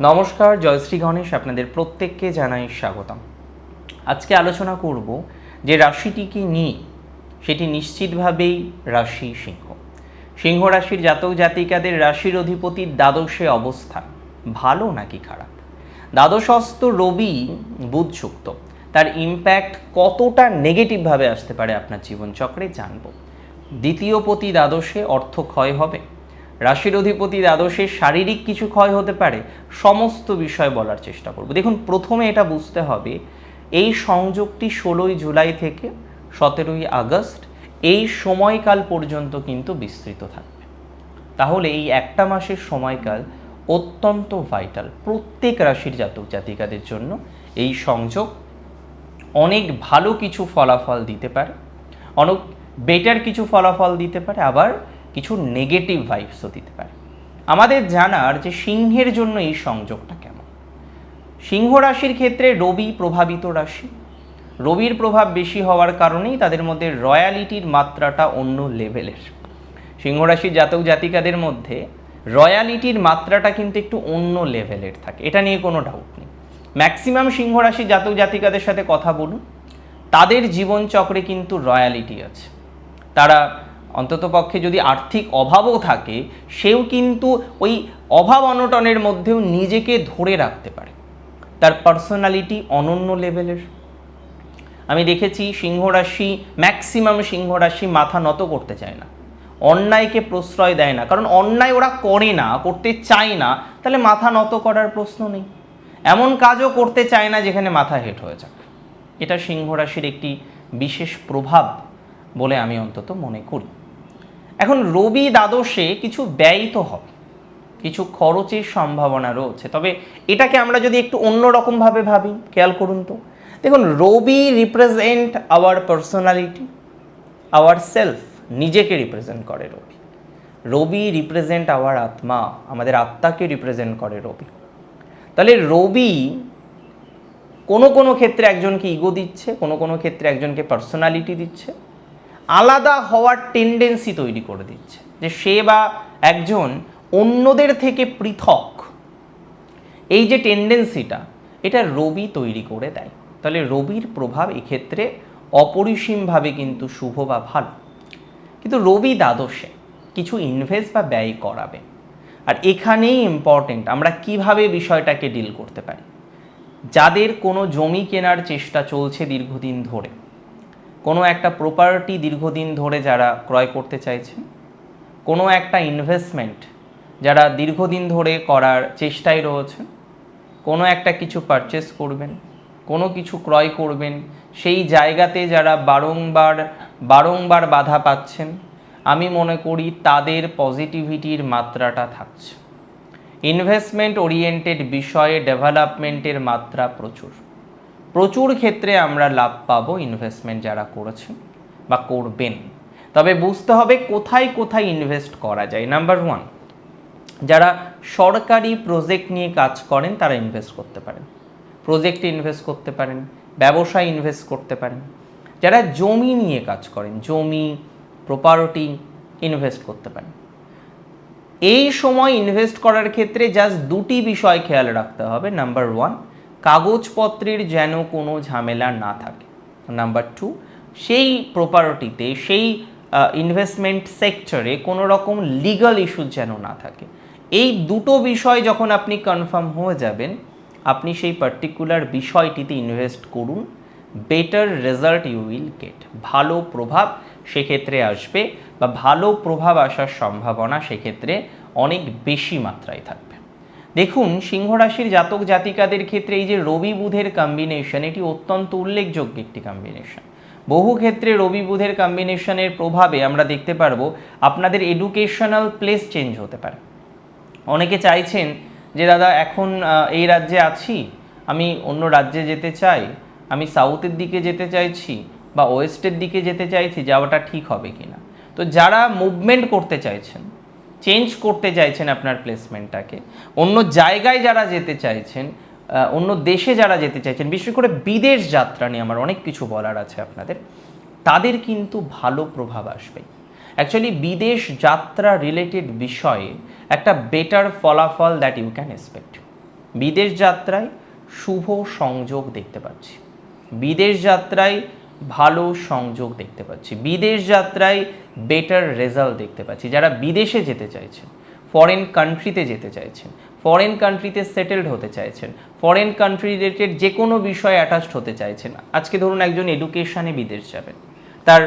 নমস্কার, জয়শ্রী গণেশ আপনাদের প্রত্যেককে জানাই স্বাগতম। আজকে আলোচনা করব যে রাশিটিকে নিয়ে? সেটি নিশ্চিতভাবেই রাশি সিংহ। সিংহ রাশির জাতক জাতিকাদের রাশির অধিপতির দ্বাদশে অবস্থান, ভালো নাকি খারাপ? দ্বাদশস্থ রবি বুধযুক্ত তার ইম্প্যাক্ট কতটা নেগেটিভভাবে আসতে পারে আপনার জীবনচক্রে জানব। দ্বিতীয় পতি দ্বাদশে অর্থ ক্ষয় হবে। রাশির অধিপতি দ্বাদশের শারীরিক কিছু ক্ষয় হতে পারে, সমস্ত বিষয় বলার চেষ্টা করব। দেখুন, প্রথমে এটা বুঝতে হবে, এই সংযোগটি ষোলোই জুলাই থেকে সতেরোই আগস্ট, এই সময়কাল পর্যন্ত কিন্তু বিস্তৃত থাকবে। তাহলে এই একটা মাসের সময়কাল অত্যন্ত ভাইটাল প্রত্যেক রাশির জাতক জাতিকাদের জন্য এই সংযোগ অনেক ভালো কিছু ফলাফল দিতে পারে, অনেক বেটার কিছু ফলাফল দিতে পারে। আবার কিছু নেগেটিভ ভাইবসও দিতে পারে। আমাদের জানার যে সিংহের জন্য এই সংযোগটা কেমন? সিংহ রাশির ক্ষেত্রে রবি প্রভাবিত রাশি। রবির প্রভাব বেশি হওয়ার কারণেই তাদের মধ্যে রয়্যালিটির মাত্রাটা অন্য লেভেলের। সিংহ রাশির জাতক জাতিকাদের মধ্যে রয়্যালিটির মাত্রাটা কিন্তু একটু অন্য লেভেলের থাকে। এটা নিয়ে কোনো ডাউট নেই। ম্যাক্সিমাম সিংহ রাশির জাতক জাতিকাদের সাথে কথা বলুন। তাদের জীবনচক্রে কিন্তু রয়্যালিটি আছে। তারা অন্ততপক্ষে যদি আর্থিক অভাবও থাকে, সেও কিন্তু ওই অভাব অনটনের মধ্যেও নিজেকে ধরে রাখতে পারে। তার পার্সোনালিটি অনন্য লেভেলের আমি দেখেছি সিংহ রাশি ম্যাক্সিমাম সিংহ রাশি মাথা নত করতে চায় না। অন্যায়কে প্রশ্রয় দেয় না। কারণ অন্যায় ওরা করে না, করতে চায় না, তাহলে মাথা নত করার প্রশ্ন নেই। এমন কাজও করতে চায় না যেখানে মাথা হেট হয়ে যাক। এটা সিংহ রাশির একটি বিশেষ প্রভাব বলে আমি অন্তত মনে করি। এখন রবি দ্বাদশে কিছু ব্যয় তো হবে। কিছু খরচের সম্ভাবনা রয়েছে। তবে এটাকে আমরা যদি একটু অন্যরকমভাবে ভাবি, খেয়াল করুন তো। দেখুন, Rabi represent our personality our self নিজেকে রিপ্রেজেন্ট করে রবি। রবি রিপ্রেজেন্ট আওয়ার আত্মা, আমাদের আত্মাকে রিপ্রেজেন্ট করে রবি। তাহলে রবি কোনো কোনো ক্ষেত্রে একজনকে ইগো দিচ্ছে, কোনো কোনো ক্ষেত্রে একজনকে পার্সোনালিটি দিচ্ছে। আলাদা হওয়ার টেন্ডেন্সি তৈরি করে দিচ্ছে। যে সে বা একজন অন্যদের থেকে পৃথক। এই যে টেন্ডেন্সিটা এটা রবি তৈরি করে দেয়। তাহলে রবির প্রভাব এক্ষেত্রে অপরিসীমভাবে কিন্তু শুভ বা ভালো। কিন্তু রবি দ্বাদশে কিছু ইনভেস্ট বা ব্যয় করাবে। আর এখানেই ইম্পর্টেন্ট আমরা কীভাবে বিষয়টাকে ডিল করতে পারি? যাদের কোনো জমি কেনার চেষ্টা চলছে দীর্ঘদিন ধরে কোনো একটা প্রপার্টি দীর্ঘদিন ধরে যারা ক্রয় করতে চাইছেন কোনো একটা ইনভেস্টমেন্ট যারা দীর্ঘদিন ধরে করার চেষ্টায় রয়েছেন কোনো একটা কিছু পারচেস করবেন, কোনো কিছু ক্রয় করবেন, সেই জায়গাতে যারা বারংবার বারংবার বাধা পাচ্ছেন, আমি মনে করি তাদের পজিটিভিটির মাত্রাটা থাকছে। ইনভেস্টমেন্ট ওরিয়েন্টেড বিষয়ে ডেভেলপমেন্টের মাত্রা প্রচুর। প্রচুর ক্ষেত্রে আমরা লাভ পাবো ইনভেস্টমেন্ট যারা করেছেন বা করবেন। তবে বুঝতে হবে কোথায় কোথায় ইনভেস্ট করা যায়। নাম্বার ওয়ান যারা সরকারি প্রজেক্ট নিয়ে কাজ করেন, তারা ইনভেস্ট করতে পারেন। প্রজেক্টে ইনভেস্ট করতে পারেন, ব্যবসায় ইনভেস্ট করতে পারেন। যারা জমি নিয়ে কাজ করেন, জমি প্রপার্টি ইনভেস্ট করতে পারেন। এই সময় ইনভেস্ট করার ক্ষেত্রে জাস্ট দুটি বিষয় খেয়াল রাখতে হবে। নাম্বার ওয়ান কাগজপত্রের যেন কোনো ঝামেলা না থাকে। নাম্বার টু সেই প্রপার্টিতে সেই ইনভেস্টমেন্ট সেক্টরে কোনো রকম লিগাল ইস্যু যেন না থাকে। এই দুটো বিষয় যখন আপনি কনফার্ম হয়ে যাবেন, আপনি সেই পার্টিকুলার বিষয়টিতে ইনভেস্ট করুন better result you will get ভালো প্রভাব সেক্ষেত্রে আসবে বা ভালো প্রভাব আসার সম্ভাবনা সেক্ষেত্রে অনেক বেশি মাত্রায় থাকবে। দেখুন সিংহ রাশির জাতক জাতিকাদের ক্ষেত্রে এই যে রবি বুধের কম্বিনেশন এটি অত্যন্ত উল্লেখযোগ্য একটি কম্বিনেশন বহু ক্ষেত্রে রবি বুধের কম্বিনেশনের প্রভাবে আমরা দেখতে পারব, আপনাদের এডুকেশনাল প্লেস চেঞ্জ হতে পারে। অনেকে চাইছেন যে, দাদা, এখন এই রাজ্যে আছি, আমি অন্য রাজ্যে যেতে চাই, আমি সাউথের দিকে যেতে চাইছি বা ওয়েস্টের দিকে যেতে চাইছি, যাওয়াটা ঠিক হবে কি না তো যারা মুভমেন্ট করতে চাইছেন চেঞ্জ করতে চাইছেন আপনার প্লেসমেন্টটাকে। অন্য জায়গায় যারা যেতে চাইছেন অন্য দেশে যারা যেতে চাইছেন, বিশেষ করে বিদেশ যাত্রা নিয়ে আমার অনেক কিছু বলার আছে আপনাদের, তাদের কিন্তু ভালো প্রভাব আসবে। অ্যাকচুয়ালি বিদেশ যাত্রা রিলেটেড বিষয়ে একটা বেটার ফলাফল দ্যাট ইউ ক্যান এক্সপেক্ট বিদেশ যাত্রায় শুভ সংযোগ দেখতে পাচ্ছি। বিদেশ যাত্রায় ভালো সংযোগ দেখতে পাচ্ছি। বিদেশ যাত্রায় বেটার রেজাল্ট দেখতে পাচ্ছি। যারা বিদেশে যেতে চাইছেন ফরেন কান্ট্রিতে যেতে চাইছেন ফরেন কান্ট্রিতে সেটেলড হতে চাইছেন ফরেন কান্ট্রি রিলেটেড যে কোনো বিষয়ে অ্যাটাচড হতে চাইছেন, আজকে ধরুন একজন এডুকেশানে বিদেশ যাবেন, তার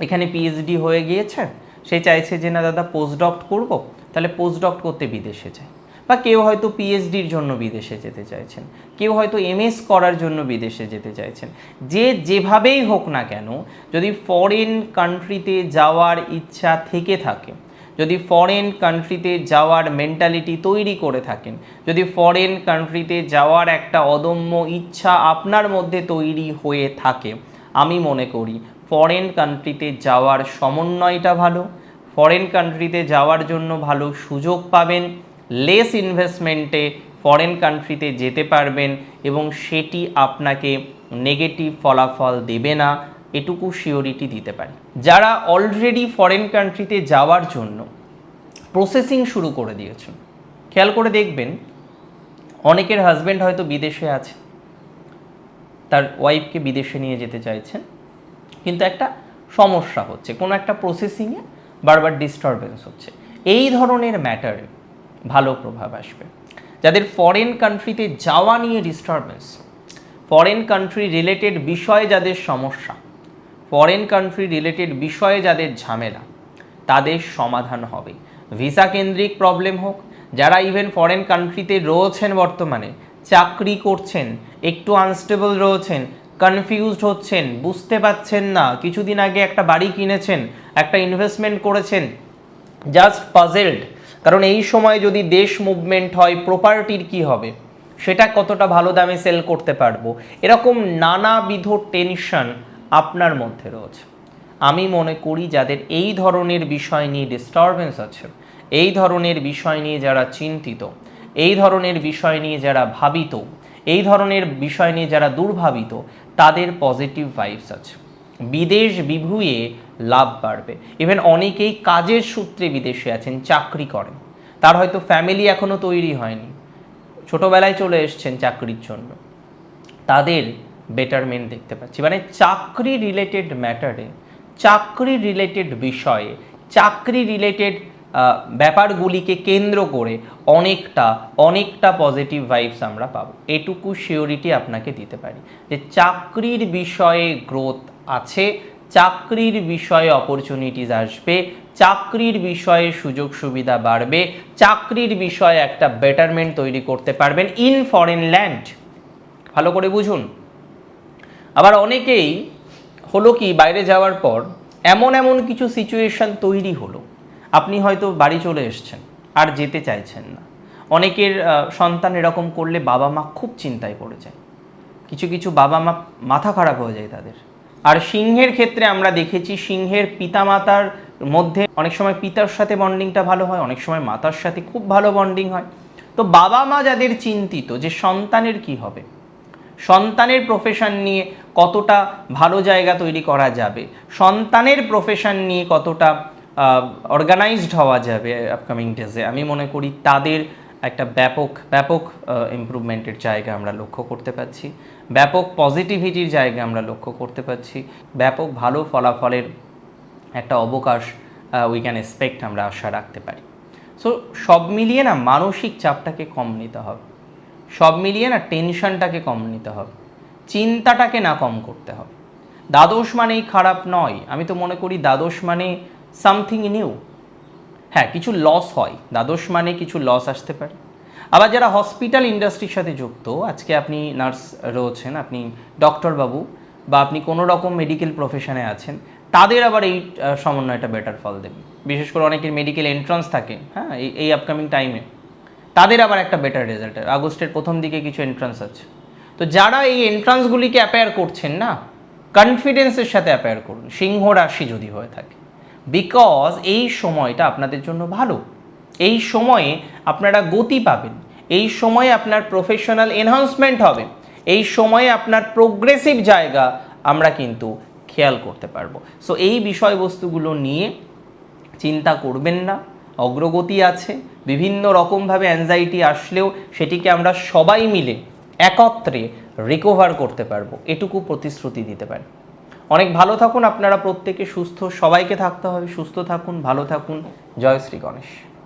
এখানে পিএইচডি হয়ে গিয়েছে, সে চাইছে যে, না দাদা পোস্টডক্ট করব। তাহলে পোস্টডক্ট করতে বিদেশে যায়। বা কেউ হয়তো পিএইচডির জন্য বিদেশে যেতে চাইছেন, কেউ হয়তো এমএস করার জন্য বিদেশে যেতে চাইছেন, যে যেভাবেই হোক না কেন, যদি ফরেন কান্ট্রিতে যাওয়ার ইচ্ছা থেকে থাকে, যদি ফরেন কান্ট্রিতে যাওয়ার মেন্টালিটি তৈরি করে থাকেন, যদি ফরেন কান্ট্রিতে যাওয়ার একটা অদম্য ইচ্ছা আপনার মধ্যে তৈরি হয়ে থাকে, আমি মনে করি ফরেন কান্ট্রিতে যাওয়ার সমন্বয়টা ভালো ফরেন কান্ট্রিতে যাওয়ার জন্য ভালো সুযোগ পাবেন লেস ইনভেস্টমেন্টে ফরেন কান্ট্রিতে যেতে পারবেন এবং সেটি আপনাকে নেগেটিভ ফলাফল দেবে না, এটুকু শিওরিটি দিতে পারি। যারা অলরেডি ফরেন কান্ট্রিতে যাওয়ার জন্য প্রসেসিং শুরু করে দিয়েছেন, খেয়াল করে দেখবেন, অনেকের হাজব্যান্ড হয়তো বিদেশে আছে, তার ওয়াইফকে বিদেশে নিয়ে যেতে চাইছেন, কিন্তু একটা সমস্যা হচ্ছে, কোনো একটা প্রসেসিংয়ে বারবার ডিস্টারবেন্স হচ্ছে। এই ধরনের ম্যাটারে ভালো প্রভাব আসবে। যাদের ফরেন কান্ট্রিতে যাওয়া নিয়ে ডিস্টারবেন্স ফরেন কান্ট্রি রিলেটেড বিষয়ে যাদের সমস্যা ফরেন কান্ট্রি রিলেটেড বিষয়ে যাদের ঝামেলা, তাদের সমাধান হবে। ভিসা কেন্দ্রিক প্রবলেম হোক, যারা ইভেন ফরেন কান্ট্রিতে রয়েছেন বর্তমানে, চাকরি করছেন, একটু আনস্টেবল রয়েছেন কনফিউজড হচ্ছেন, বুঝতে পাচ্ছেন না, কিছুদিন আগে একটা বাড়ি কিনেছেন, একটা ইনভেস্টমেন্ট করেছেন জাস্ট পাজেলড কারণ এই সময় যদি দেশ মুভমেন্ট হয় প্রপার্টির কি হবে? সেটা কতটা ভালো দামে সেল করতে পারব? এরকম নানাবিধ টেনশন আপনার মধ্যে রয়েছে। আমি মনে করি যাদের এই ধরনের বিষয় নিয়ে ডিস্টারবেন্স আছে, এই ধরনের বিষয় নিয়ে যারা চিন্তিত, এই ধরনের বিষয় নিয়ে যারা ভাবিত, এই ধরনের বিষয় নিয়ে যারা দুর্ভাবিত, তাদের পজিটিভ ভাইবস আছে। বিদেশ বিভুয়ে লাভ বাড়বে। ইভেন অনেকেই কাজের সূত্রে বিদেশে আছেন, চাকরি করেন। তার হয়তো ফ্যামিলি এখনও তৈরি হয়নি। ছোটবেলায় চলে এসছেন চাকরির জন্য। তাদের বেটারমেন্ট দেখতে পাচ্ছি। মানে চাকরি রিলেটেড ম্যাটারে চাকরি রিলেটেড বিষয়ে, চাকরি রিলেটেড ব্যাপারগুলিকে কেন্দ্র করে অনেকটা অনেকটা পজিটিভ ভাইবস আমরা পাবো। এটুকু শিওরিটি আপনাকে দিতে পারি। যে চাকরির বিষয়ে গ্রোথ আছে, চাকরির বিষয়ে অপরচুনিটিস আসবে, চাকরির বিষয়ে সুযোগ সুবিধা বাড়বে, চাকরির বিষয়ে একটা বেটারমেন্ট তৈরি করতে পারবেন ইন ফরেন ল্যান্ড ভালো করে বুঝুন। আবার অনেকেই হলো কি, বাইরে যাওয়ার পর এমন এমন কিছু সিচুয়েশন তৈরি হলো, আপনি হয়তো বাড়ি চলে এসছেন, আর যেতে চাইছেন না। অনেকের সন্তান এরকম করলে বাবা মা খুব চিন্তায় পড়ে যায়। কিছু কিছু বাবা মা মাথা খারাপ হয়ে যায় তাদের। আর সিংহের ক্ষেত্রে আমরা দেখেছি সিংহের পিতামাতার মধ্যে অনেক সময় পিতার সাথে বন্ডিংটা ভালো হয়, অনেক সময় মাতার সাথে খুব ভালো বন্ডিং হয়। তো বাবা মা যাদের চিন্তিত যে সন্তানের কি হবে, সন্তানের প্রফেশন নিয়ে কতটা ভালো জায়গা তৈরি করা যাবে, সন্তানের প্রফেশন নিয়ে কতটা অর্গানাইজড হওয়া যাবে আপকামিং ডেজে আমি মনে করি তাদের একটা ব্যাপক ব্যাপক ইমপ্রুভমেন্টের জায়গা আমরা লক্ষ্য করতে পারছি ব্যাপক পজিটিভিটির জায়গা আমরা লক্ষ্য করতে পারছি ব্যাপক ভালো ফলাফলের একটা অবকাশ উই ক্যান এক্সপেক্ট আমরা আশা রাখতে পারি। সো সব মিলিয়ে না মানসিক চাপটাকে কম নিতে হবে। সব মিলিয়ে না টেনশনটাকে কম নিতে হবে। চিন্তাটাকে না কম করতে হবে। দ্বাদশ মানেই খারাপ নয়। আমি তো মনে করি দ্বাদশ মানে সামথিং নিউ হ্যাঁ কিছু লস হয়। দ্বাদশ মানে কিছু লস আসতে পারে। আবার যারা হসপিটাল ইন্ডাস্ট্রির সাথে যুক্ত, আজকে আপনি নার্স রয়েছেন, আপনি ডক্টর বাবু, বা আপনি কোনো রকম মেডিকেল প্রফেশনে আছেন, তাদের আবার এই সমন্বয়টা বেটার ফল দেবে। বিশেষ করে অনেকের মেডিকেল এন্ট্রান্স থাকে হ্যাঁ এই আপকামিং টাইমে তাদের আবার একটা বেটার রেজাল্ট আগস্টের প্রথম দিকে কিছু এন্ট্রান্স আছে। তো যারা এই এন্ট্রান্সগুলিকে অ্যাপেয়ার করছেন না কনফিডেন্সের সাথে অ্যাপেয়ার করুন। সিংহ রাশি যদি হয়ে থাকে। বিকজ এই সময়টা আপনাদের জন্য ভালো। এই সময়ে আপনারা গতি পাবেন। এই সময়ে আপনার প্রফেশনাল এনহান্সমেন্ট হবে। এই সময়ে আপনার প্রোগ্রেসিভ জায়গা আমরা কিন্তু খেয়াল করতে পারব। সো এই বিষয়বস্তুগুলো নিয়ে চিন্তা করবেন না। অগ্রগতি আছে। বিভিন্ন রকমভাবে অ্যাংজাইটি আসলেও সেটিকে আমরা সবাই মিলে একত্রে রিকভার করতে পারব। এটুকু প্রতিশ্রুতি দিতে পারি। অনেক ভালো থাকুন, আপনারা প্রত্যেকে সুস্থ, সবাইকে থাকতে হবে, সুস্থ থাকুন, ভালো থাকুন। জয় শ্রী গণেশ।